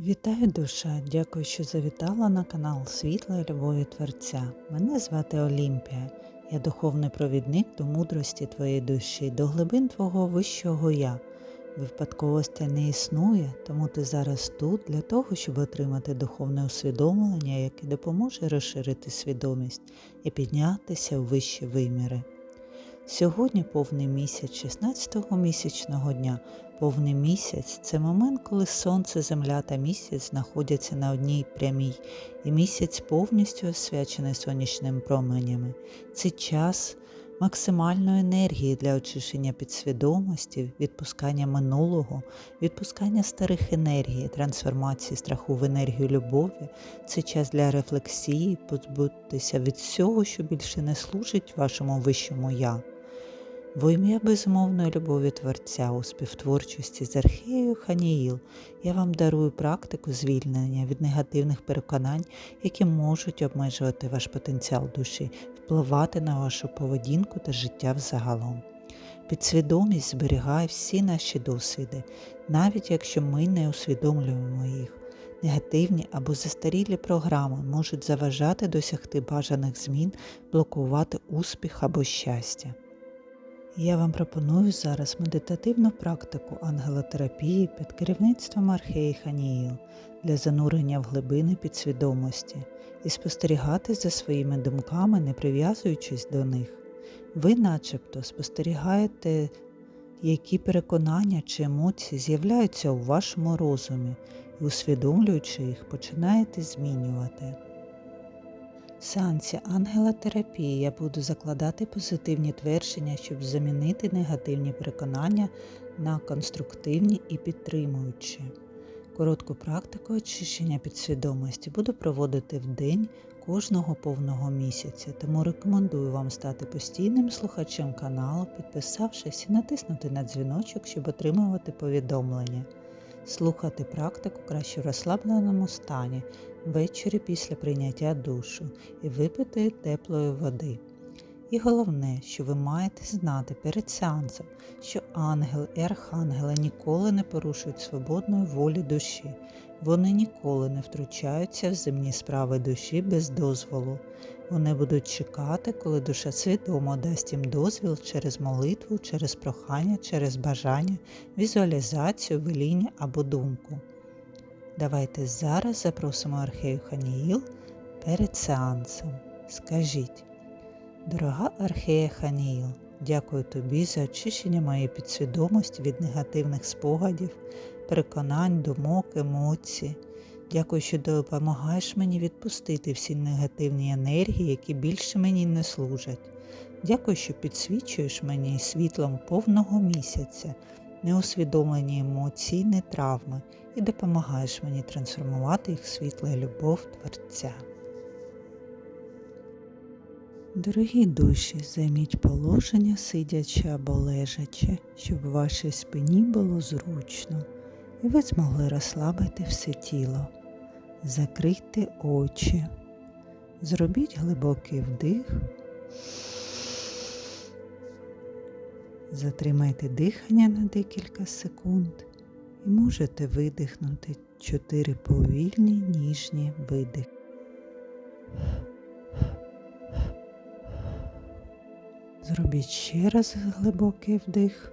Вітаю душа! Дякую, що завітала на канал Світла і Любові Творця. Мене звати Олімпія. Я духовний провідник до мудрості твоєї душі, до глибин твого вищого я. Випадковості не існує, тому ти зараз тут для того, щоб отримати духовне усвідомлення, яке допоможе розширити свідомість і піднятися у вищі виміри. Сьогодні повний місяць 16-го місячного дня. Повний місяць це момент, коли сонце, земля та місяць знаходяться на одній прямій, і місяць повністю освячений сонячними променями. Це час максимальної енергії для очищення підсвідомості, відпускання минулого, відпускання старих енергій, трансформації страху в енергію любові. Це час для рефлексії, позбутися від всього, що більше не служить вашому вищому я. Во ім'я безумовної любові Творця у співтворчості з архією Ханіїл я вам дарую практику звільнення від негативних переконань, які можуть обмежувати ваш потенціал душі, впливати на вашу поведінку та життя взагалом. Підсвідомість зберігає всі наші досвіди, навіть якщо ми не усвідомлюємо їх. Негативні або застарілі програми можуть заважати досягти бажаних змін, блокувати успіх або щастя. Я вам пропоную зараз медитативну практику ангелотерапії під керівництвом Археї Ханіїл для занурення в глибини підсвідомості і спостерігати за своїми думками, не прив'язуючись до них. Ви начебто спостерігаєте, які переконання чи емоції з'являються у вашому розумі і, усвідомлюючи їх, починаєте змінювати. Сеансі ангелотерапії я буду закладати позитивні твердження, щоб замінити негативні переконання на конструктивні і підтримуючі. Коротку практику очищення підсвідомості буду проводити в день кожного повного місяця, тому рекомендую вам стати постійним слухачем каналу, підписавшись і натиснути на дзвіночок, щоб отримувати повідомлення. Слухати практику краще в розслабленому стані ввечері після прийняття душу і випити теплої води. І головне, що ви маєте знати перед сеансом, що ангел і архангели ніколи не порушують свободної волі душі, вони ніколи не втручаються в земні справи душі без дозволу. Вони будуть чекати, коли душа свідомо дасть їм дозвіл через молитву, через прохання, через бажання, візуалізацію, веління або думку. Давайте зараз запросимо Архею Ханіїл перед сеансом. Скажіть, дорога Архея Ханіїл, дякую тобі за очищення моєї підсвідомості від негативних спогадів, переконань, думок, емоцій. Дякую, що допомагаєш мені відпустити всі негативні енергії, які більше мені не служать. Дякую, що підсвічуєш мені світлом повного місяця, неусвідомлені емоційні травми і допомагаєш мені трансформувати їх в світло любов Творця. Дорогі душі, займіть положення, сидячи або лежачи, щоб в вашій спині було зручно, і ви змогли розслабити все тіло. Закрийте очі, зробіть глибокий вдих, затримайте дихання на декілька секунд і можете видихнути чотири повільні ніжні видихи. Зробіть ще раз глибокий вдих.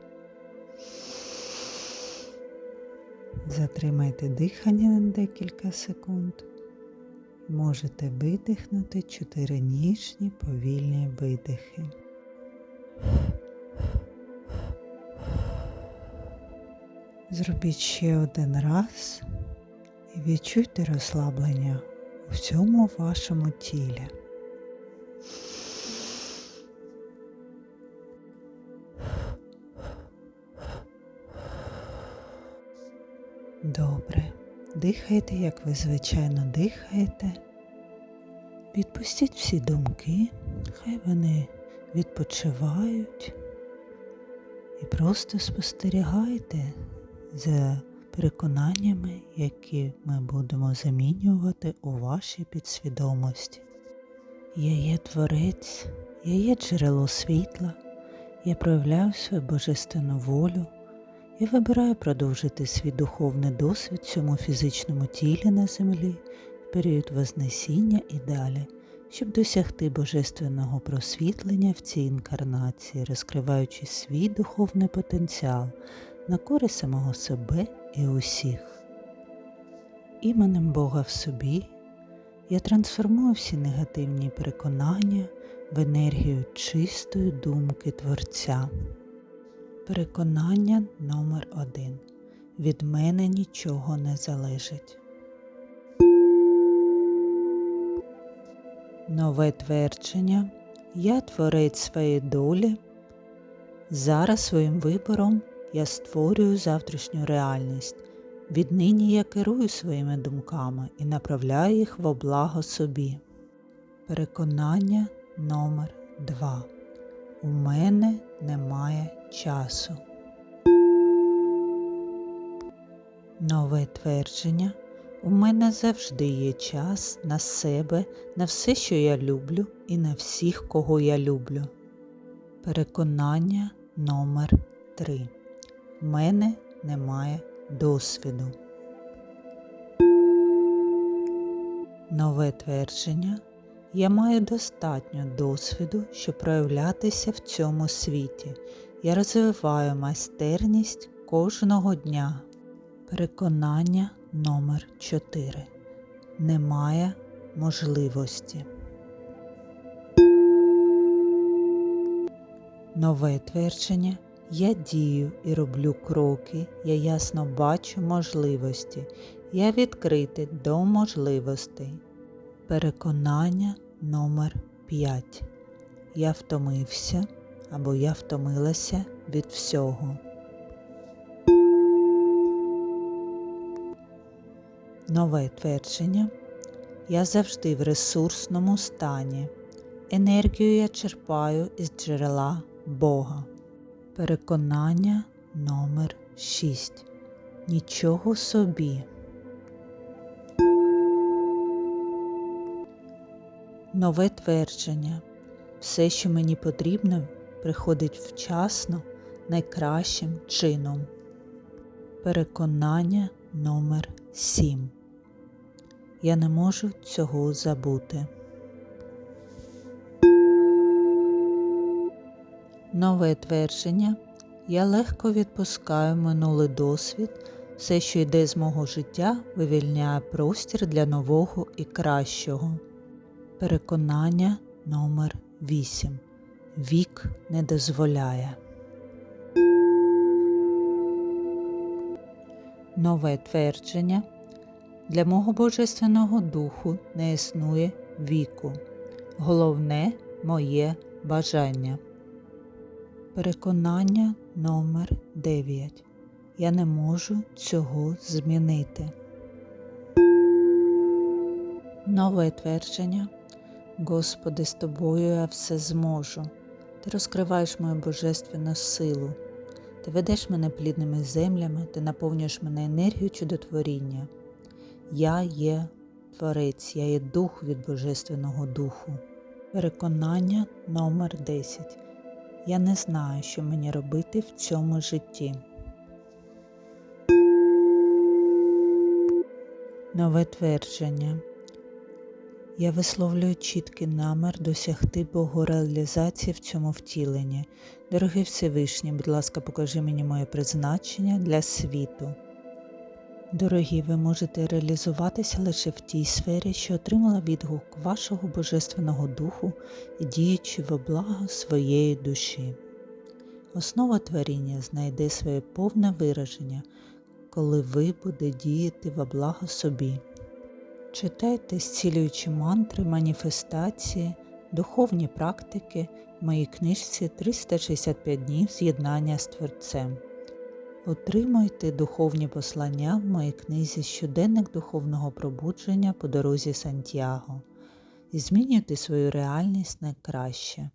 Затримайте дихання на декілька секунд. Можете видихнути чотири ніжні повільні видихи. Зробіть ще один раз і відчуйте розслаблення у всьому вашому тілі. Добре. Дихайте, як ви звичайно дихаєте. Відпустіть всі думки, хай вони відпочивають і просто спостерігайте за переконаннями, які ми будемо замінювати у вашій підсвідомості. Я є творець, я є джерело світла, я проявляю свою божественну волю, Я вибираю продовжити свій духовний досвід в цьому фізичному тілі на землі в період Вознесіння і далі, щоб досягти божественного просвітлення в цій інкарнації, розкриваючи свій духовний потенціал на користь самого себе і усіх. Іменем Бога в собі я трансформую всі негативні переконання в енергію чистої думки Творця. Переконання номер один. Від мене нічого не залежить. Нове твердження. Я творець своєї долі. Зараз своїм вибором я створюю завтрашню реальність. Віднині я керую своїми думками і направляю їх во благо собі. Переконання номер 2 У мене немає часу. Нове твердження. У мене завжди є час на себе, на все, що я люблю, і на всіх, кого я люблю. Переконання номер 3 У мене немає досвіду. Нове твердження. Я маю достатньо досвіду, щоб проявлятися в цьому світі. Я розвиваю майстерність кожного дня. Переконання номер 4 Немає можливості. Нове твердження. Я дію і роблю кроки, я ясно бачу можливості, я відкритий до можливостей. Переконання номер 5 Я втомився або я втомилася від всього. Нове твердження. Я завжди в ресурсному стані. Енергію я черпаю із джерела Бога. Переконання номер 6 Нічого собі. Нове твердження. Все, що мені потрібно, приходить вчасно найкращим чином. Переконання номер 7 Я не можу цього забути. Нове твердження. Я легко відпускаю минулий досвід, все, що йде з мого життя, вивільняє простір для нового і кращого. Переконання номер 8 Вік не дозволяє. Нове твердження. Для мого Божественного Духу не існує віку. Головне моє бажання. Переконання номер 9 Я не можу цього змінити. Нове твердження. Господи, з тобою я все зможу. Ти розкриваєш мою божественну силу. Ти ведеш мене плідними землями, ти наповнюєш мене енергією чудотворіння. Я є Творець, я є дух від Божественного Духу. Переконання номер 10 Я не знаю, що мені робити в цьому житті. Нове твердження. Я висловлюю чіткий намір досягти богореалізації в цьому втіленні. Дорогий Всевишній, будь ласка, покажи мені моє призначення для світу. Дорогі, ви можете реалізуватися лише в тій сфері, що отримала відгук вашого Божественного Духу діючи во благо своєї душі. Основа творіння знайде своє повне вираження, коли ви буде діяти во благо собі. Читайте зцілюючі мантри, маніфестації, духовні практики в моїй книжці 365 днів з'єднання з Творцем. Отримуйте духовні послання в моїй книзі Щоденник духовного пробудження по дорозі Сантьяго і змінюйте свою реальність на краще.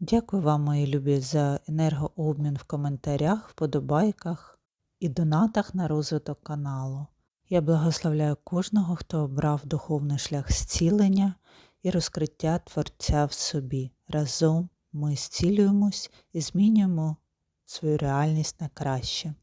Дякую вам, мої любі, за енергообмін в коментарях, вподобайках і донатах на розвиток каналу. Я благословляю кожного, хто обрав духовний шлях зцілення і розкриття Творця в собі. Разом ми зцілюємось і змінюємо свою реальність на краще.